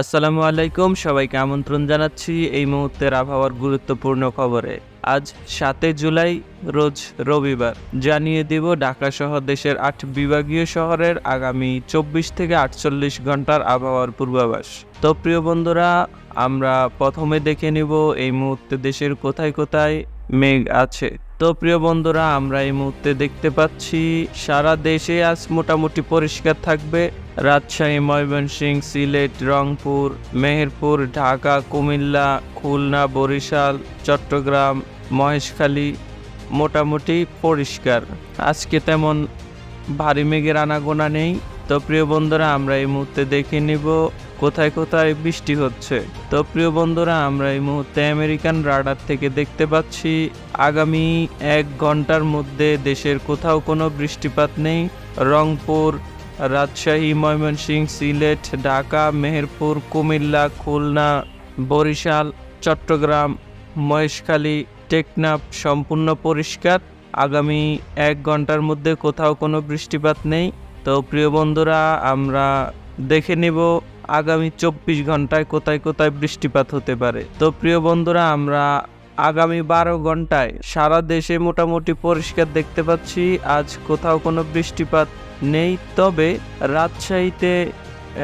আসসালামু আলাইকুম, সবাইকে আমন্ত্রণ জানাচ্ছি এই মুহূর্তের আবহাওয়ার গুরুত্বপূর্ণ খবরে। আজ সাতই জুলাই, রোজ রবিবার। জানিয়ে দিব, ঢাকা সহ দেশের আট বিভাগীয় শহরের আগামী চব্বিশ থেকে আটচল্লিশ ঘণ্টার আবহাওয়ার পূর্বাভাস। তো প্রিয় বন্ধুরা, আমরা প্রথমে দেখে নিব এই মুহূর্তে দেশের কোথায় কোথায় মেঘ আছে। তো প্রিয় বন্ধুরা, আমরা এই মুহূর্তে দেখতে পাচ্ছি, সারা দেশে আজ মোটামুটি পরিষ্কার থাকবে। রাজশাহী, ময়মনসিংহ, সিলেট, রংপুর, মেহেরপুর, ঢাকা, কুমিল্লা, খুলনা, বরিশাল, চট্টগ্রাম, মহেশখালী মোটামুটি পরিষ্কার। আজকে তেমন ভারী মেঘের আনাগোনা নেই। তো প্রিয় বন্ধুরা, আমরা এই মুহূর্তে দেখে নিব কোথায় কোথায় বৃষ্টি হচ্ছে? তো প্রিয় বন্ধুরা, আমরা এই মুহূর্তে আমেরিকান রাডার থেকে দেখতে পাচ্ছি, আগামী এক ঘণ্টার মধ্যে দেশের কোথাও কোনো বৃষ্টিপাত নেই। রংপুর, রাজশাহী ময়মনসিংহ সিলেট, ঢাকা, মেহেরপুর, কুমিল্লা, খুলনা, বরিশাল, চট্টগ্রাম, মহেশখালী, টেকনাফ সম্পূর্ণ পরিষ্কার। আগামী এক ঘণ্টার মধ্যে কোথাও কোনো বৃষ্টিপাত নেই। তো প্রিয় বন্ধুরা, আমরা দেখে নিব আগামী চব্বিশ ঘন্টায় কোথায় কোথায় বৃষ্টিপাত হতে পারে? তো প্রিয় বন্ধুরা, আমরা আগামী বারো ঘন্টায় সারা দেশে মোটামুটি পরিষ্কার দেখতে পাচ্ছি, আজ কোথাও কোনো বৃষ্টিপাত নেই। তবে রাজশাহীতে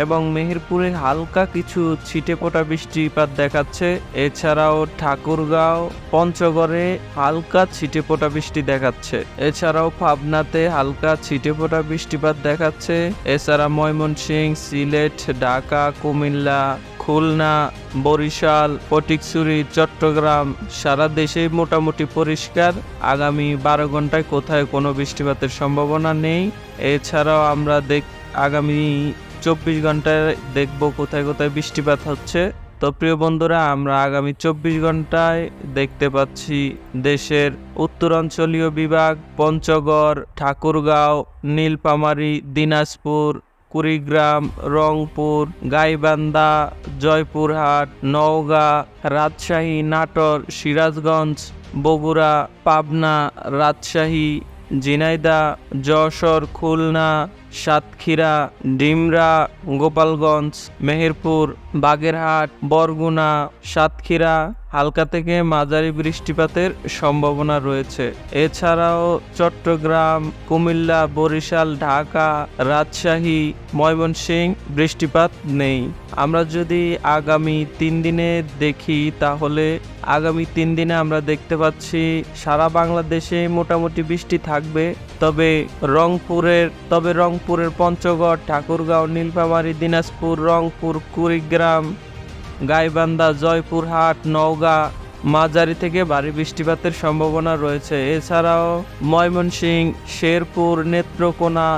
এবং মেহেরপুরে হালকা কিছু ছিটে ফোটা বৃষ্টিপাত দেখাচ্ছে। এছাড়াও ঠাকুরগাঁও পঞ্চগড়ে হালকা ছিটে ফোটা বৃষ্টি দেখাচ্ছে। এছাড়াও পাবনাতে হালকা ছিটে ফোটা বৃষ্টিপাত দেখাচ্ছে। এছাড়া ময়মনসিংহ সিলেট, ঢাকা, কুমিল্লা, খুলনা, বরিশাল, ফটিকছড়ি, চট্টগ্রাম সারা দেশেই মোটামুটি পরিষ্কার। আগামী বারো ঘন্টায় কোথায় কোনো বৃষ্টিপাতের সম্ভাবনা নেই। এছাড়াও আমরা দেখ আগামী চব্বিশ ঘন্টায় দেখব কোথায় কোথায় বৃষ্টিপাত হচ্ছে। তো প্রিয় বন্ধুরা, আমরা আগামী চব্বিশ ঘন্টায় দেখতে পাচ্ছি দেশের উত্তরাঞ্চলীয় বিভাগ, পঞ্চগড়, ঠাকুরগাঁও নীলপামারী দিনাজপুর, কুড়িগ্রাম, রংপুর, গাইবান্ধা, জয়পুরহাট, নওগাঁ, রাজশাহী, নাটোর, সিরাজগঞ্জ, বগুড়া, পাবনা, রাজশাহী ঝিনাইদা যশোর, খুলনা সাতক্ষীরা, ডিমরা, গোপালগঞ্জ, মেহেরপুর, বাগেরহাট, বরগুনা, সাতক্ষীরা হালকা থেকে মাঝারি বৃষ্টিপাতের সম্ভাবনা রয়েছে। এছাড়াও চট্টগ্রাম, কুমিল্লা, বরিশাল, ঢাকা, রাজশাহী ময়মনসিংহ বৃষ্টিপাত নেই। আমরা যদি আগামী তিন দিনে দেখি, তাহলে আগামী তিন দিনে আমরা দেখতে পাচ্ছি সারা বাংলাদেশে মোটামুটি বৃষ্টি থাকবে। তবে রংপুরের, তবে রংপুরের পঞ্চগড়, ঠাকুরগাঁও, নীলফামারী, দিনাজপুর, রংপুর, কুড়িগ্রাম, গাইবান্ধা, জয়পুরহাট, নওগাঁ, মাঝারি থেকে ভারী বৃষ্টিপাতের সম্ভাবনা রয়েছে। এছাড়াও ময়মনসিং শেরপুর, নেত্রকোনা,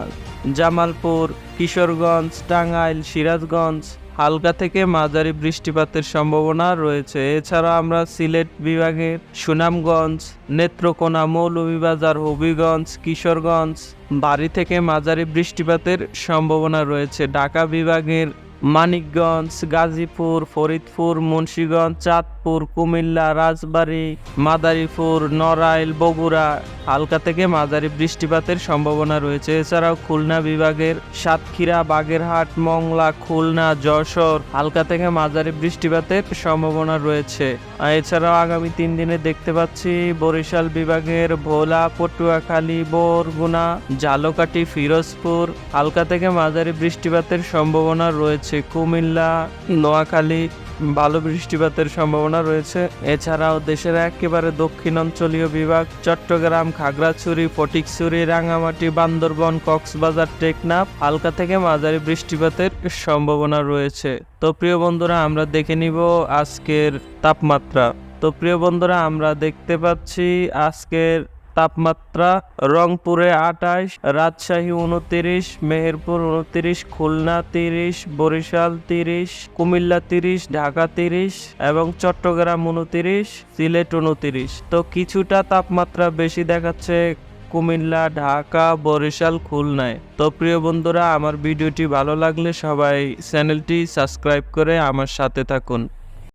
জামালপুর, কিশোরগঞ্জ, টাঙ্গাইল, সিরাজগঞ্জ হালকা থেকে মাঝারি বৃষ্টিপাতের সম্ভাবনা রয়েছে। এছাড়া আমরা সিলেট বিভাগের সুনামগঞ্জ, নেত্রকোনা, মৌলভীবাজার, হবিগঞ্জ, কিশোরগঞ্জ, বাড়ি থেকে মাঝারি বৃষ্টিপাতের সম্ভাবনা রয়েছে। ঢাকা বিভাগের মানিকগঞ্জ, গাজীপুর, ফরিদপুর, মুন্সীগঞ্জ চাঁদপুর কুমিল্লা, রাজবাড়ী, মাদারীপুর, নড়াইল, বগুড়া, হালকা থেকে মাঝারি বৃষ্টিপাতের সম্ভাবনা রয়েছে। এছাড়াও খুলনা বিভাগের সাতক্ষীরা, বাগেরহাট, মংলা, খুলনা, যশোর হালকা থেকে মাঝারি বৃষ্টিপাতের সম্ভাবনা রয়েছে। এছাড়াও আগামী তিন দিনে দেখতে পাচ্ছি বরিশাল বিভাগের ভোলা, পটুয়াখালী, বরগুনা ঝালকাঠি ফিরোজপুর হালকা থেকে মাঝারি বৃষ্টিপাতের সম্ভাবনা রয়েছে। কুমিল্লা, নোয়াখালী ভালো বৃষ্টিপাতের সম্ভাবনা রয়েছে। এছাড়াও দেশের একেবারে দক্ষিণাঞ্চলীয় বিভাগ, চট্টগ্রাম, খাগড়াছড়ি, ফটিকছড়ি রাঙামাটি বান্দরবন, কক্সবাজার, টেকনাফ, হালকা থেকে মাঝারি বৃষ্টিপাতের সম্ভাবনা রয়েছে। তো প্রিয় বন্ধুরা, আমরা দেখে নিব আজকের তাপমাত্রা। তো প্রিয় বন্ধুরা, আমরা দেখতে পাচ্ছি আজকের তাপমাত্রা রংপুরে আঠাশ, রাজশাহী উনতিরিশ, মেহেরপুর উনতিরিশ, খুলনা তিরিশ, বরিশাল তিরিশ, কুমিল্লা তিরিশ, ঢাকা তিরিশ এবং চট্টগ্রাম উনতিরিশ, সিলেট উনতিরিশ। তো কিছুটা তাপমাত্রা বেশি দেখাচ্ছে কুমিল্লা, ঢাকা, বরিশাল, খুলনায়। তো প্রিয় বন্ধুরা, আমার ভিডিওটি ভালো লাগলে সবাই চ্যানেলটি সাবস্ক্রাইব করে আমার সাথে থাকুন।